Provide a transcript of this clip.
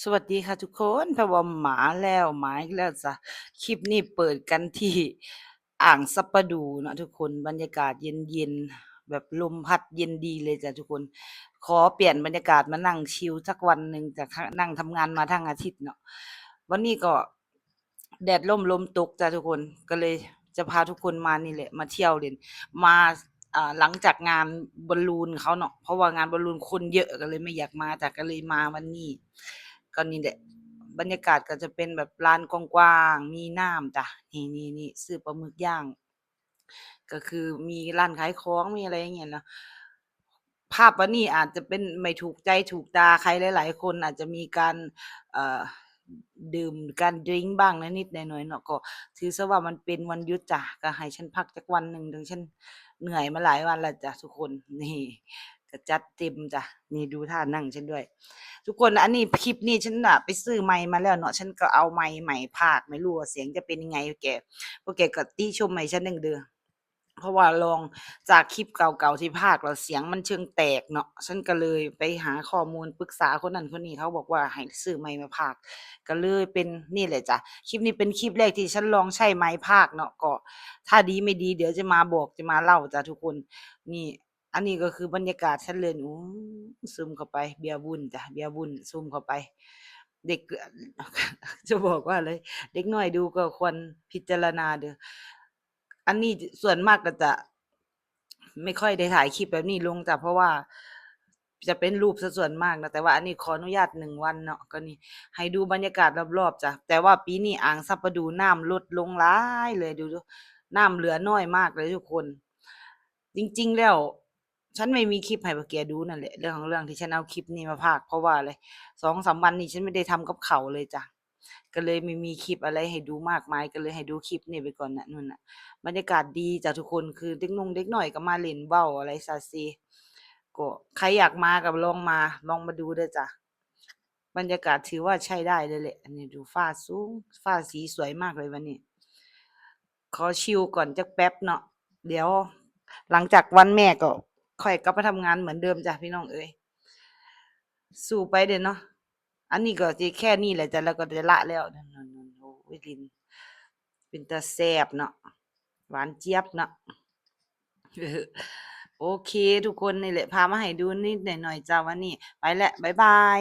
สวัสดีค่ะทุกคนพะว่าหมาแล้วหมาอีกแล้วจ้ะคลิปนี้เปิดกันที่อ่างซัปปะดูเนาะทุกคนบรรยากาศเย็นๆแบบลมพัดเย็นดีเลยจ้ะทุกคน ขอเปลี่ยนบรรยากาศมานั่งชิลสักวันหนึ่งจากนั่งทำงานมาทั้งอาทิตย์เนาะวันนี้ก็แดดร่มลมตกจ้ะทุกคนก็เลยจะพาทุกคนมานี่แหละมาเที่ยวเล่นมาอ่าหลังจากงานบอลลูนเขาเนาะเพราะว่างานบอลลูนคนเยอะก็เลยไม่อยากมาจ้ะก็เลยมาวันนี้ ก็นี่แหละ บรรยากาศก็จะเป็นแบบลานกว้างๆมีน้ำจ้ะนี่นี่นี่ซื้อปลาหมึกย่าง ก็คือมีร้านขายของมีอะไรอย่างเงี้ยเนาะภาพวันนี้อาจจะเป็นไม่ถูกใจถูกตาใครหลาย ๆ คนอาจจะมีการเอ่อดื่มการดริงก์บ้างนิดหน่อยเนาะก็ถือซะว่ามันเป็นวันหยุดจ้ะก็ให้ฉันพักจักวันหนึ่งถึงฉันเหนื่อยมาหลายวันแล้วจ้ะทุกคนนี่ ก็จัดเต็มจ้ะนี่ดูท่านั่งฉันด้วย ทุกคนอันนี้คลิปนี้ฉันน่ะไปซื้อไมค์มาแล้วเนาะฉันก็เอาไมค์ใหม่พากไม่รู้ว่าเสียงจะเป็นยังไงแกพวกแกก็ติชมให้ฉันหนึ่งเด้อนเพราะว่าลองจากคลิปเก่าๆที่พากย์แล้วเสียงมันเชิงแตกเนาะฉันก็เลยไปหาข้อมูลปรึกษาคนนั้นคนนี้เขาบอกว่าให้ซื้อไมค์มาพากก็เลยเป็นนี่แหละจ้ะคลิปนี้เป็นคลิปแรกที่ฉันลองใช้ไมค์พากเนาะก็ ถ้าดีไม่ดีเดี๋ยวจะมาบอกจะมาเล่าจ้ะทุกคนนี่ อันนี้ก็คือบรรยากาศฉันเลยโอ้ซูมเข้าไป เบียร์บุญจ้ะเบียร์บุญซูมเข้าไป เด็กจะบอกว่าอะไรเด็กน้อยดูก็ควรพิจารณาเด้ออันนี้ส่วนมากก็จะ ไม่ค่อยได้ถ่ายคลิปแบบนี้ลงจ้ะเพราะว่าจะเป็นรูปส่วนมากนะแต่ว่าอันนี้ขออนุญาตหนึ่งวันเนาะก็นี่ให้ดูบรรยากาศรอบๆจ้ะแต่ว่าปีนี้อ่างซับปปะดูน้ำลดลงหลายเลยดูดูน้ำเหลือน้อยมากเลยทุกคน จริง ๆ แล้ว ฉันไม่มีคลิปให้พวกแกดูนั่นแหละเรื่องของเรื่องที่ฉันเอาคลิปนี้มาพากเพราะว่าอะไร2-3วันนี้ฉันไม่ได้ทำกับเขาเลยจ้ะก็เลยไม่มีคลิปอะไรให้ดูมากมายก็เลยให้ดูคลิปนี้ไปก่อนนะนู่นน่ะบรรยากาศดีจ้ะทุกคนคือเด็กนงเด็กหน้อยก็มาเล่นเว้าอะไรซะซิก็ใครอยากมาก็ลองมาลองมาดูเด้จ้ะบรรยากาศถือว่าใช้ได้เลยแหละอันนี้ดูฟ้าสูงฟ้าสีสวยมากเลยวันนี้ ขอชิลก่อนจักแป๊บเนาะเดี๋ยวหลังจากวันแม่ก็ ค่อยกลับมาทำงานเหมือนเดิมจ้ะพี่น้องเอ้ยสู้ไปเด้อเนาะอันนี้ก็จะแค่นี้แหละจ้ะแล้วก็จะละแล้วนั่นโอ้ยลินเป็นตาแซบเนาะหวานเจี๊ยบเนาะโอเค ทุกคนนี่แหละพามาให้ดูนิดหน่อยๆจ้ะวันนี้ไปและบ๊ายบาย